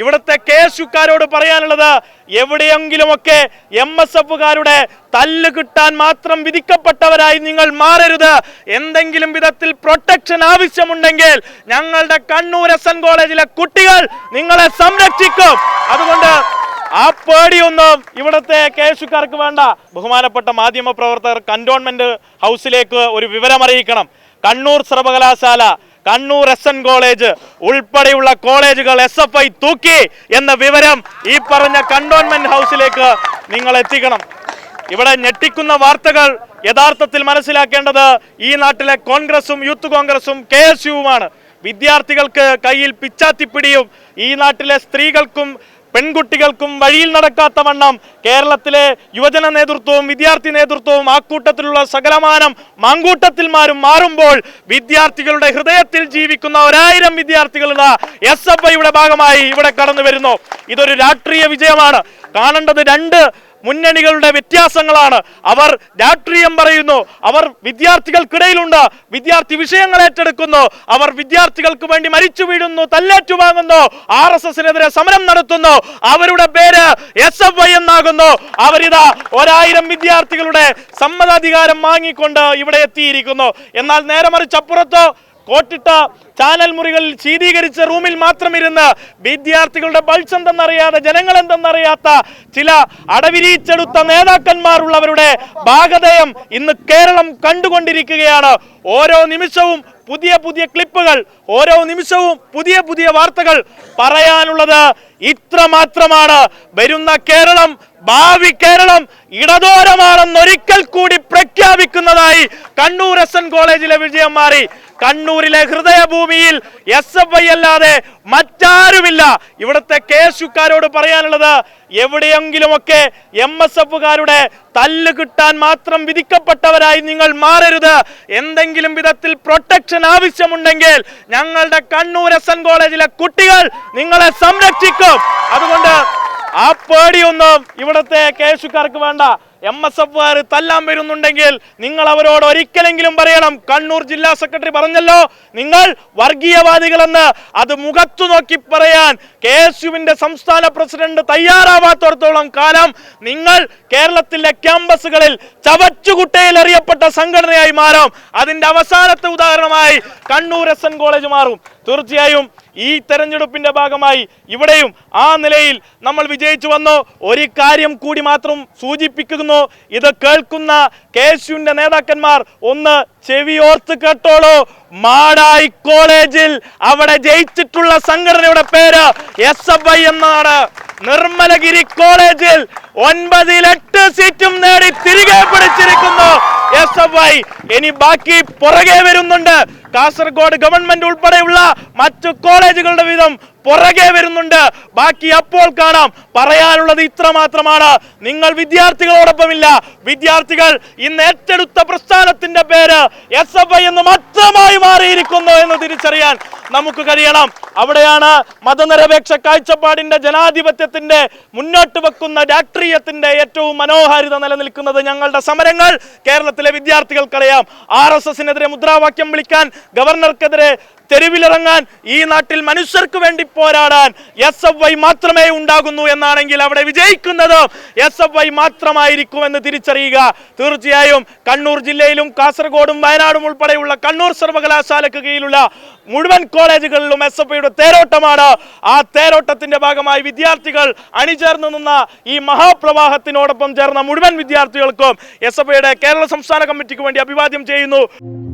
ഇവിടുത്തെ K S യുക്കാരോട് പറയാനുള്ളത് എവിടെയെങ്കിലുമൊക്കെ എം എസ് എഫുകാരുടെ തല്ല് കിട്ടാൻ മാത്രം വിധിക്കപ്പെട്ടവരായി നിങ്ങൾ മാറരുത്. എന്തെങ്കിലും വിധത്തിൽ പ്രൊട്ടക്ഷൻ ആവശ്യമുണ്ടെങ്കിൽ ഞങ്ങളുടെ കണ്ണൂർ എസ് എൻ കോളേജിലെ കുട്ടികൾ നിങ്ങളെ സംരക്ഷിക്കും. അതുകൊണ്ട് ആ പേടിയൊന്നും ഇവിടുത്തെ കെ വേണ്ട. ബഹുമാനപ്പെട്ട മാധ്യമ പ്രവർത്തകർ കന്റോൺമെന്റ് ഹൗസിലേക്ക് ഒരു വിവരം അറിയിക്കണം കണ്ണൂർ സർവകലാശാല കണ്ണൂർ എസ് എൻ കോളേജ് ഉൾപ്പെടെയുള്ള കോളേജുകൾ എസ് എഫ് ഐ തൂക്കി എന്ന വിവരം ഈ പറഞ്ഞ കണ്ടോൺമെന്റ് ഹൗസിലേക്ക് നിങ്ങൾ എത്തിക്കണം. ഇവിടെ ഞെട്ടിക്കുന്ന വാർത്തകൾ യഥാർത്ഥത്തിൽ മനസ്സിലാക്കേണ്ടത് ഈ നാട്ടിലെ കോൺഗ്രസും യൂത്ത് കോൺഗ്രസും കെ എസ് യുവുമാണ്. വിദ്യാർത്ഥികൾക്ക് കയ്യിൽ പിച്ചാത്തിപ്പിടിയും ഈ നാട്ടിലെ സ്ത്രീകൾക്കും പെൺകുട്ടികൾക്കും വഴിയിൽ നടക്കാത്ത വണ്ണം കേരളത്തിലെ യുവജന നേതൃത്വവും വിദ്യാർത്ഥി നേതൃത്വവും ആ കൂട്ടത്തിലുള്ള സകലമാനം മാങ്കൂട്ടത്തിൽമാരും മാറുമ്പോൾ വിദ്യാർത്ഥികളുടെ ഹൃദയത്തിൽ ജീവിക്കുന്ന ഒരായിരം വിദ്യാർത്ഥികളുടെ എസ് എഫ് ഐയുടെ ഭാഗമായി ഇവിടെ കടന്നു വരുന്നു ഇതൊരു രാഷ്ട്രീയ വിജയമാണ്. കാണേണ്ടത് രണ്ട് മുന്നണികളുടെ വ്യത്യാസങ്ങളാണ്. അവർ രാഷ്ട്രീയം പറയുന്നു അവർ വിദ്യാർത്ഥികൾക്കിടയിലുണ്ട് വിദ്യാർത്ഥി വിഷയങ്ങൾ ഏറ്റെടുക്കുന്നു അവർ വിദ്യാർത്ഥികൾക്ക് വേണ്ടി മരിച്ചു വീഴുന്നു തല്ലേറ്റു വാങ്ങുന്നു ആർ എസ് എസിനെതിരെ സമരം നടത്തുന്നു അവരുടെ പേര് എസ് എഫ് ഐ എന്നാകുന്നു. അവരിതാ ഒരായിരം വിദ്യാർത്ഥികളുടെ സമ്മതാധികാരം വാങ്ങിക്കൊണ്ട് ഇവിടെ എത്തിയിരിക്കുന്നു. എന്നാൽ നേരെ മറിച്ച് അപ്പുറത്തോ കോട്ടിട്ട ചാനൽ മുറികളിൽ ശീതീകരിച്ച റൂമിൽ മാത്രം ഇരുന്ന് വിദ്യാർത്ഥികളുടെ പൾസ് എന്തെന്നറിയാതെ ജനങ്ങൾ എന്തെന്നറിയാത്ത ചില അടവിരിച്ചെടുത്ത നേതാക്കന്മാരുള്ളവരുടെ ഭാഗതയം ഇന്ന് കേരളം കണ്ടുകൊണ്ടിരിക്കുകയാണ്. ഓരോ നിമിഷവും പുതിയ പുതിയ ക്ലിപ്പുകൾ ഓരോ നിമിഷവും പുതിയ പുതിയ വാർത്തകൾ പറയാനുള്ളത് ഇത്ര മാത്രമാണ് വരുന്ന കേരളം ഭാവി കേരളം ഇടതോരമാണെന്ന് ഒരിക്കൽ കൂടി പ്രഖ്യാപിക്കുന്നതായി കണ്ണൂർ എസ് എൻ കോളേജിലെ വിജയം മാറി. കണ്ണൂരിലെ ഹൃദയഭൂമിയിൽ എസ് എഫ് ഐ അല്ലാതെ മറ്റാരുമില്ല. ഇവിടുത്തെ കെ പറയാനുള്ളത് എവിടെയെങ്കിലുമൊക്കെ എം എസ് എഫുകാരുടെ തല്ല് കിട്ടാൻ മാത്രം വിധിക്കപ്പെട്ടവരായി നിങ്ങൾ മാറരുത്. എന്തെങ്കിലും വിധത്തിൽ പ്രൊട്ടക്ഷൻ ആവശ്യമുണ്ടെങ്കിൽ ഞങ്ങളുടെ കണ്ണൂർ എസ് എൻ കോളേജിലെ കുട്ടികൾ നിങ്ങളെ സംരക്ഷിക്കും. അതുകൊണ്ട് ആ പേടിയൊന്നും ഇവിടുത്തെ കെ എസ് യുക്കാർക്ക് വേണ്ട. എം എസ് എഫുകാർ തല്ലാൻ വരുന്നുണ്ടെങ്കിൽ നിങ്ങൾ അവരോട് ഒരിക്കലെങ്കിലും പറയണം. കണ്ണൂർ ജില്ലാ സെക്രട്ടറി പറഞ്ഞല്ലോ നിങ്ങൾ വർഗീയവാദികളെന്ന് അത് മുഖത്തു നോക്കി പറയാൻ കെ എസ് യുവിന്റെ സംസ്ഥാന പ്രസിഡന്റ് തയ്യാറാവാത്തോടത്തോളം കാലം നിങ്ങൾ കേരളത്തിലെ ക്യാമ്പസുകളിൽ ചവച്ചുകുട്ടയിൽ അറിയപ്പെട്ട സംഘടനയായി മാറും. അതിന്റെ അവസാനത്തെ ഉദാഹരണമായി കണ്ണൂർ എസ് എൻ കോളേജ് മാറും. തീർച്ചയായും ഈ തെരഞ്ഞെടുപ്പിന്റെ ഭാഗമായി ഇവിടെയും ആ നിലയിൽ നമ്മൾ വിജയിച്ചു വന്നു. ഒരു കാര്യം കൂടി മാത്രം സൂചിപ്പിക്കുന്നു. ഇത് കേൾക്കുന്ന കെ എസ് യുവിന്റെ നേതാക്കന്മാർ ഒന്ന് ചെവിയോർത്ത് കേട്ടോളൂ. മാടായി കോളേജിൽ അവിടെ ജയിച്ചിട്ടുള്ള സംഘടനയുടെ പേര് എസ് എഫ് ഐ എന്നാണ്. നിർമ്മലഗിരി കോളേജിൽ ഒൻപതിൽ എട്ട് സീറ്റും നേടി തിരികെ പിടിച്ചിരിക്കുന്നു എസ് എഫ് ഐ. ഇനി ബാക്കി പുറകെ വരുന്നുണ്ട്. കാസർഗോഡ് ഗവൺമെന്റ് ഉൾപ്പെടെയുള്ള മറ്റു കോളേജുകളുടെ വീതം പുറകെ വരുന്നുണ്ട്. ബാക്കി അപ്പോൾ കാണാം. പറയാനുള്ളത് ഇത്ര മാത്രമാണ് നിങ്ങൾ വിദ്യാർത്ഥികളോടൊപ്പമില്ല. വിദ്യാർത്ഥികൾ ഇന്ന് ഏറ്റെടുത്ത പ്രസ്ഥാനത്തിന്റെ പേര് എസ് എഫ് ഐ എന്ന് മാത്രമായി മാറിയിരിക്കുന്നു എന്ന് തിരിച്ചറിയാൻ നമുക്ക് കഴിയണം. അവിടെയാണ് മതനിരപേക്ഷ കാഴ്ചപ്പാടിന്റെ ജനാധിപത്യത്തിന്റെ മുന്നോട്ട് വെക്കുന്ന രാഷ്ട്രീയത്തിന്റെ ഏറ്റവും മനോഹാരിത നിലനിൽക്കുന്നത് ഞങ്ങളുടെ സമരങ്ങൾ കേരളത്തിലെ വിദ്യാർത്ഥികൾക്കറിയാം. ആർ എസ് എസിനെതിരെ മുദ്രാവാക്യം വിളിക്കാൻ ഗവർണർക്കെതിരെ തെരുവിലിറങ്ങാൻ ഈ നാട്ടിൽ മനുഷ്യർക്ക് വേണ്ടി പോരാടാൻ എസ് എഫ് ഐ മാത്രമേ ഉണ്ടാകുന്നു എന്നാണെങ്കിൽ അവിടെ വിജയിക്കുന്നത് എസ് എഫ് ഐ മാത്രമായിരിക്കും എന്ന് തിരിച്ചറിയുക. തീർച്ചയായും കണ്ണൂർ ജില്ലയിലും കാസർഗോഡും വയനാടും ഉൾപ്പെടെയുള്ള കണ്ണൂർ സർവകലാശാലയ്ക്ക് കീഴിലുള്ള മുഴുവൻ കോളേജുകളിലും എസ് എഫ് ഐയുടെ തേരോട്ടമാണ്. ആ തേരോട്ടത്തിന്റെ ഭാഗമായി വിദ്യാർത്ഥികൾ അണിചേർന്ന് നിന്ന ഈ മഹാപ്രവാഹത്തിനോടൊപ്പം ചേർന്ന മുഴുവൻ വിദ്യാർത്ഥികൾക്കും എസ് എഫ് ഐയുടെ കേരള സംസ്ഥാന കമ്മിറ്റിക്ക് വേണ്ടി അഭിവാദ്യം ചെയ്യുന്നു.